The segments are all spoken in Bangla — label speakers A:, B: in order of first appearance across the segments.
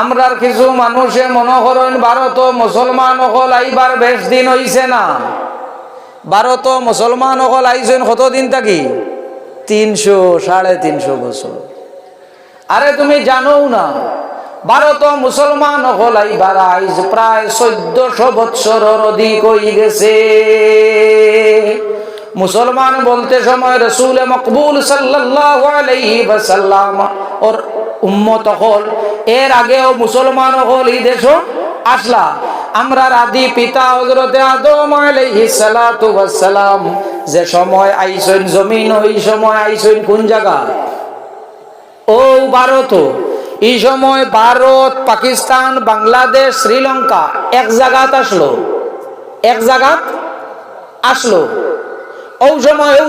A: আমরার কিছু মানুষে মনে করেন ভারত মুসলমান হল আইবার বেশ দিন হইছে না। ভারত মুসলমান হল আইছেন কতদিন থাকি? তিনশো, সাড়ে তিনশো বছর। আরে তুমি জানো না, ভারত মুসলমান হল আইবার আইজ প্রায় চোদ্দশো বৎসরের অধিক হয়ে গেছে। মুসলমান বলতে সময় রসুল মকবুল সাল্লাল্লাহু আলাইহি ওয়াসাল্লাম ওর উম্মত হল। এর আগেও মুসলমান হল, এই দেশ আসলা। আমরা আদি পিতা হজরতে আদম আলাইহিস যে সময় আইসইন জমিন, ওই সময় আইসইন কোন জায়গা? ও ভারত, এই সময় ভারত, পাকিস্তান, বাংলাদেশ, শ্রীলঙ্কা, এক জায়গাত আসলো। এক জায়গাত আসলো। ও সময় ও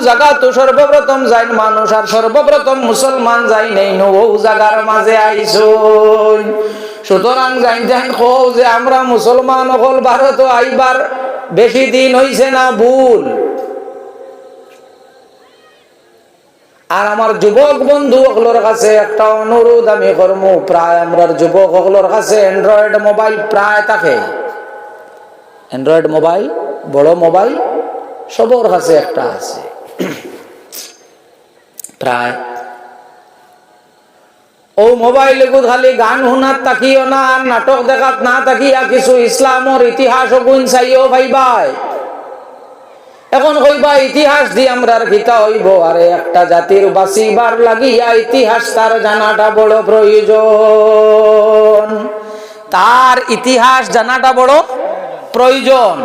A: সর্বপ্রথম যাই মানুষ, আর সর্বপ্রথম মুসলমান যাই নেই ও জায়গার মাঝে আইসো সুতরাং যাই যাই কো যে আমরা মুসলমান হল ভারত আইবার বেশি দিন হইছে না ভুল। আর আমার যুবক বন্ধু সকলের কাছে একটা অনুরোধ আমি করব প্রায় আমরা যুবক সকলের কাছে অ্যান্ড্রয়েড মোবাইল প্রায় থাকে। অ্যান্ড্রয়েড মোবাইল বড় মোবাইল সবর কাছে একটা আছে। প্রায়, ও মোবাইল খালি গান শুনাত তাকিও না নাটক দেখাত না তাকিয়া কিছু ইসলামর ইতিহাস গুণ চাইও ভাই ভাই এখন হইবা ইতিহাস দিয়ে আমরা গীতা হইব আরে একটা জাতির বাঁচিবার লাগিয়া ইতিহাস তার জানাটা বড় প্রয়োজন তার ইতিহাস জানাটা বড় প্রয়োজন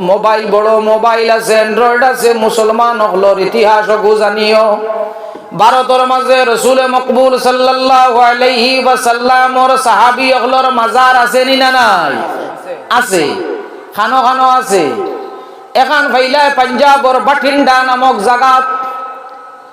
A: মোবাইল, বড় মোবাইল আছে, অ্যান্ড্রয়েড আছে, মুসলমান হলোর ইতিহাস জানিও। ভারতের মাঝে রসুলে মকবুল ওয়াসাল্লামর সাহাবী হলোর মাজার আছে নি না নাই? আছে। খানো খানো আছে। এখন ফাইলা পাঞ্জাবর বাঠিন্ডা নামক জাগাত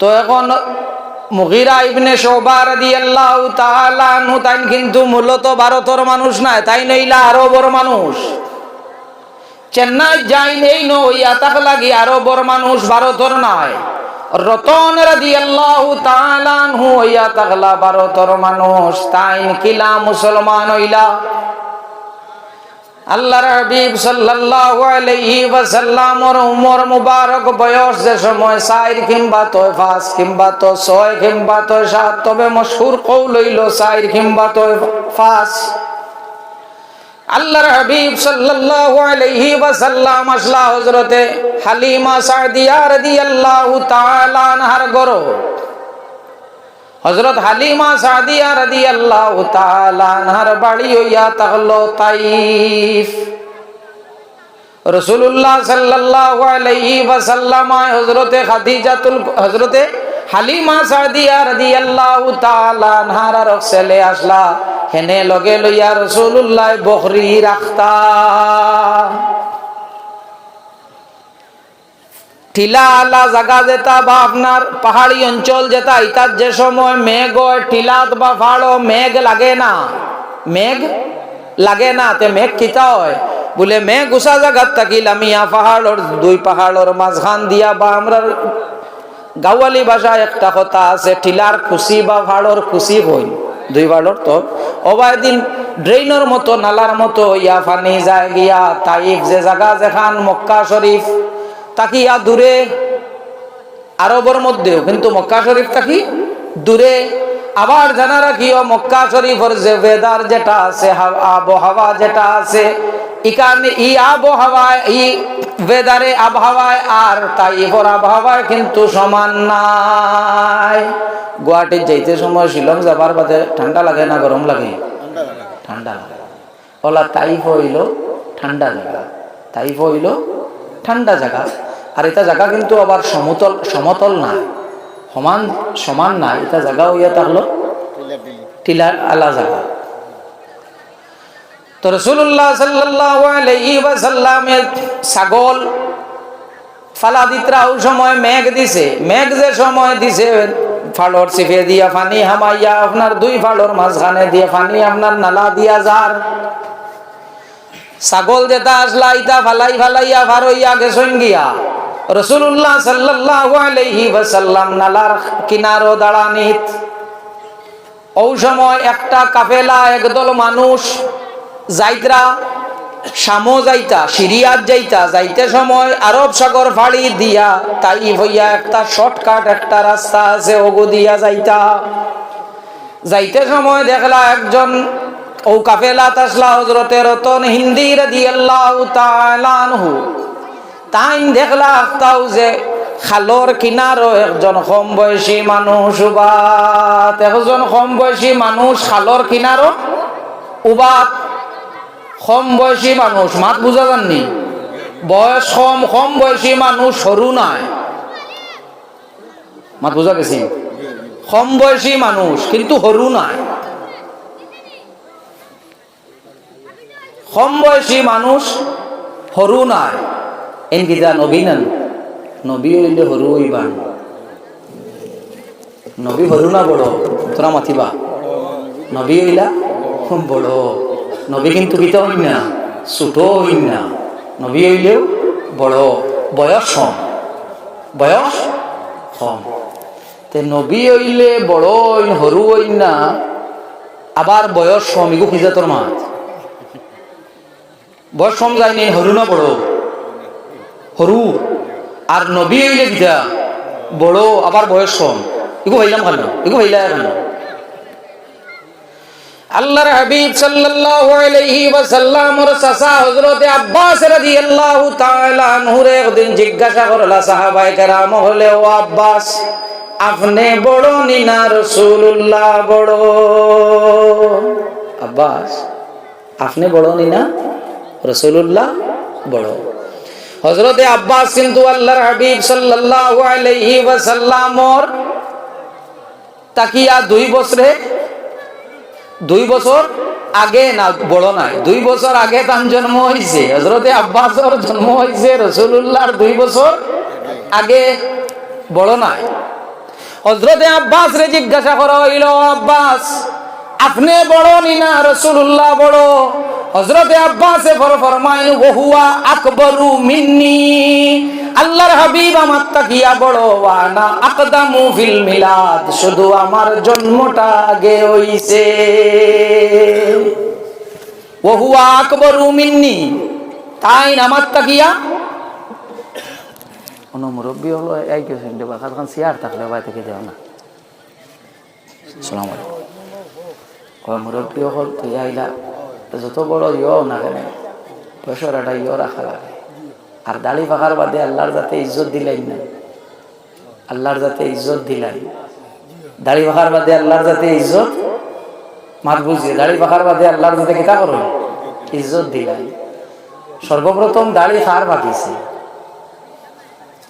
A: তো এখন মুগিরা ইবনে শোবা রাদিয়াল্লাহু তাআলা আনহু তাই কিন্তু মূলত ভারতের মানুষ নাই তাই নইলা আরবর মানুষ। চেন্নাই যাই নেই নইয়া তাক লাগি আরবর মানুষ ভারতের নাই রতন রাদিয়াল্লাহু তাআলা আনহু ইয়া তাগলা ভারতের মানুষ তাই কিলা মুসলমান হইলা। আল্লাহর হাবিব সাল্লাল্লাহু আলাইহি ওয়াসাল্লামর উমর মুবারক বয়স যে সময় চার কিংবা তো পাঁচ কিংবা তো ছয় কিংবা তো সাত, তবে মশহুর কৌ লইল চার কিংবা তো পাঁচ। আল্লাহর হাবিব সাল্লাল্লাহু আলাইহি ওয়াসাল্লাম আসলা হযরতে হালিমা সাদিয়া রাদিয়াল্লাহু তাআলা আনহার গরো। হজরত হালিমা সাদিয়া রাদি আল্লাহ তালানহার বাড়ি হইয়া তাহলো তাইফ রসুল্লাহ সাল্লাল্লাহু আলাইহি ওয়াসাল্লাম হযরতে খাদিজাতুল হযরতে হালিমা সাদিয়া রাদিয়াল্লাহু তাআলা আনহার আর ছেলে আসলা হেনে লগে লইয়া রাসূলুল্লাহ বকরি রাখতা টিলা আলা জায়গা যেটা বা আপনার পাহাড়ি অঞ্চল যেটা ইতার যে সময় মেঘ হয় টিলাত বা ফাড়ো, মেঘ লাগে না। মেঘ লাগে না, তে মেঘ কিতা হয়? বলে, মেঘ উষা জায়গাত থাকিল আমি পাহাড়র দুই পাহাড়র মাঝখান দিয়া বা আমরা গাওয়ালি ভাষায় একটা কথা আছে টিলার খুশি বা ভাড়র খুশি হই দুই ভাড়র তো, অবাই দিন ড্রেইনের মতো নালার মতো ইয়া ফানি যায় গিয়া, তাইফ যে জায়গা যেখান মক্কা শরীফ তাকিয়া দূরে আরবের মধ্যেও কিন্তু মক্কা শরীফ থাকি দূরে। আবার জানা রাখিও মক্কা শরীফের যে ওয়েদার যেটা আছে আবহাওয়া যেটা আছে এখানে ই আবহাওয়ায় ই ওয়েদারে আবহাওয়ায় আর তাই তাইফর আবহাওয়ায় কিন্তু সমান নাই। গুয়াহাটির যাইতে সময় শিলং যাবার বাদে ঠান্ডা লাগে না গরম লাগে। ঠান্ডা লাগে। ওলা তাইফ হইল ঠান্ডা জায়গা। তাইফ হইল ঠান্ডা জায়গা। আর এটা জায়গা কিন্তু আবার সমতল সমতল না। সমান সমান না। এটা জায়গা হইয়া থাকল টিলার আলা জায়গা। তো রসুল্লাহ ওয়াসাল্লামের ছাগল ফালা দিতরা ওই সময় মেঘ দিছে। মেঘ যে সময় দিছে, ফালর চিপে দিয়া পানি হামাইয়া আপনার দুই ফালর মাঝখানে দিয়ে পানি আপনার নালা দিয়া যার। ছাগল যেটা আসলা ইটা ফালাই ফালাইয়া ফারইয়া গেছন গিয়া রসুল্লাহ সাল্লাল্লাহু আলাইহি ওয়াসাল্লাম নালার কিনারো দাঁড়ানিত। ওই সময় একটা কাফেলা, একদল মানুষ যাইতরা, শামো যাইতা, সিরিয়াত যাইতা, যাইতে সময় আরব সাগর ফাড়ি দিয়া তাই হইয়া একটা শর্টকাট, একটা রাস্তা আছে, ওগো দিয়া যাইতা। যাইতে সময় দেখলা একজন ও কাফেলা তাসলা হজরতে রতন হিন্দি তাআলা আনহু। তাই দেখলা যে খালর কিনারও একজন কম বয়সী মানুষ উবাত একজন কম বয়সী মানুষ খালর কিনারও উবাত কম বয়সী মানুষ, মাত বুঝা যাননি? বয়স কম কম বয়সী মানুষ সরু নাই। মাত বুঝা গেছি? কম বয়সী মানুষ, কিন্তু সরু নাই। কম বয়সী মানুষ সরু নাই। এনকিটা নবী নেন নবী হইলে সরু হইবান নবী সরু না বড়? তোরা মাতিবা। নবী হইলা বড়। নবী কিন্তু কিতা হইন না ছোট হইন না। নবী হইলেও বড়। বয়স কম। বয়স কম। তে নবী হইলে বড় হইন সরু হইন না। আবার বয়স কম ইগু খিজা তোর মাত? বয়স কম যায়নি সরু না বড়। সরু আর নবী হইলে বড়, আবার বয়স কম ইগু হইলাম কেন? ইগু হইলা কেন? আল্লাহর হাবিব সাল্লাল্লাহু আলাইহি ওয়াসাল্লাম ওর আব্বাস রাদিয়াল্লাহু তাআলা একদিন জিজ্ঞাসা করলা, সাহাবায়ে কেরাম হলে ও আব্বাস, আপনি বড় নিনা রাসূলুল্লাহ বড়? আব্বাস, আপনি বড় নিনা রাসূলুল্লাহ বড়। হযরতে আব্বাস কিন্তু আল্লাহর হাবিব সাল্লাল্লাহু তাকিয়া দুই বছরে, দুই বছর আগে না, বড় নাই, দুই বছর আগে তার জন্ম হয়েছে হজরতে আব্বাসর জন্ম হয়েছে রসুল্লাহর দুই বছর আগে, বড় নাই। হজরতে আব্বাস রে জিজ্ঞাসা করা হইল, আব্বাস, আপনি বড় নিনা রসুল্লাহ বড়। হজরতে আব্বাসে ফর ফরমাইন বহুয়া আকবরু মিন্নি। আল্লাহর হাবিব আমার তাকিয়া বড় ওয়ানা। আকদামু ফিল মিলাদ, শুধু আমার জন্মটা আগে হইছে। বহুয়া আকবরু মিন্নি। তাই আমার তাকিয়া? কোনো মুরব্বী হলো, এই কিছু দেবা খান, চেয়ার থাকলে বাই থেকে যাও না। সালাম আলাইকুম। মুরব্বী হল, তুই আইলা যত বড় ইয় না কেন বছর একটা ইয় রাখা লাগে। আর দাড়ি ফাঁকার বাদে আল্লাহর যাতে ইজ্জত দিলাই না। আল্লাহর যাতে ইজ্জত দিলাই দাড়ি ফাঁকার বাদে আল্লাহর যাতে ইজ্জত? মাত বুঝিয়ে, দাড়ি ফাঁকার বাদে আল্লাহর যাতে কিতা করো ইজ্জত দিলাই সর্বপ্রথম দাড়ি খার বাকিছে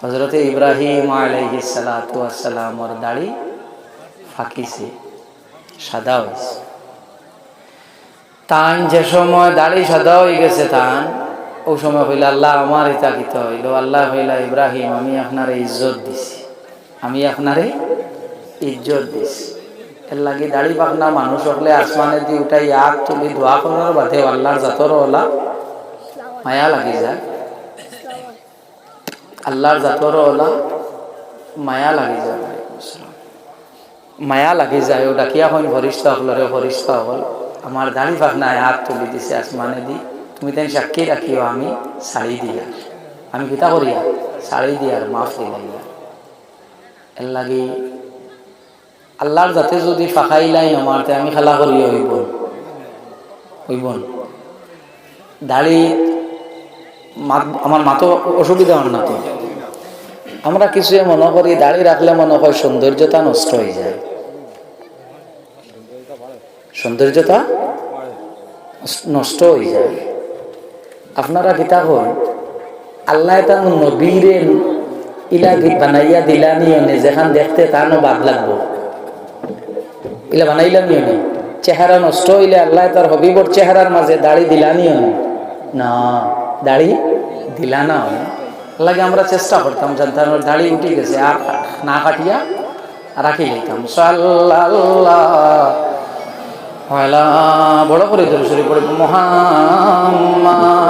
A: হজরতে ইব্রাহিম আলাইহিসালামর দাড়ি ফাঁকিছে। সাদা হয়েছে তান যে সময় দাড়ি সাদা হয়ে গেছে তান ওই সময় হইলে আল্লাহ আমার ইতা কিত হইল। আল্লাহ হইলা ইব্রাহিম, আমি আপনারে ইজ্জত দিছি। আমি আপনারে ইজ্জত দিছি। এর লাগি দাড়ি পাকনা মানুষ হলে আসমানে দি উঠাই আগ তুলি দোয়া করার বাদে আল্লাহর জাতর ওলা মায়া লাগি যায়। আল্লাহর জাতর ওলা মায়া লাগি যায়। মায়া লাগি যায়। ও ডাকিয়া হইন ভরিষ্ঠ হলরে ভরিষ্ঠ হল। আমার দাড়ি পাখনায় হাত তুলি দিছে আসমানে দি। তুমি তাই সাক্ষী রাখিও, আমি শাড়ি দিয়া। আমি কিতা করিয়া? শাড়ি দিয়ার মাফ দিলাইয়া এর লাগি আল্লাহর যাতে যদি ফাঁকাইলাই নমারতে আমি খেলা করি হইব। হইব। দাড়ি আমার মাতো অসুবিধা না তো। আমরা কিছু মনে করি, দাড়ি রাখলে মনে হয় সৌন্দর্যতা নষ্ট হয়ে যায়। সৌন্দর্যতা নষ্ট হয়ে যায়। আপনারা কিতা হন আল্লাহ তার নবীরে ইলা বানাইয়া দিলা নিয়নে যেখান দেখতে তানো বাদ লাগবো। ইলা বানাইলা নিয়নে চেহারা নষ্ট হইলে আল্লাহ তার হবিবর চেহারার মাঝে দাড়ি দিলা নিয়নে না। দাড়ি দিলা না লাগে আমরা চেষ্টা করতাম জানতাম দাড়ি উঠে গেছে, আর না কাটিয়া রাখি লইতাম সাল্লাল্লাহ। বড় করে ধরে পড়ে মহা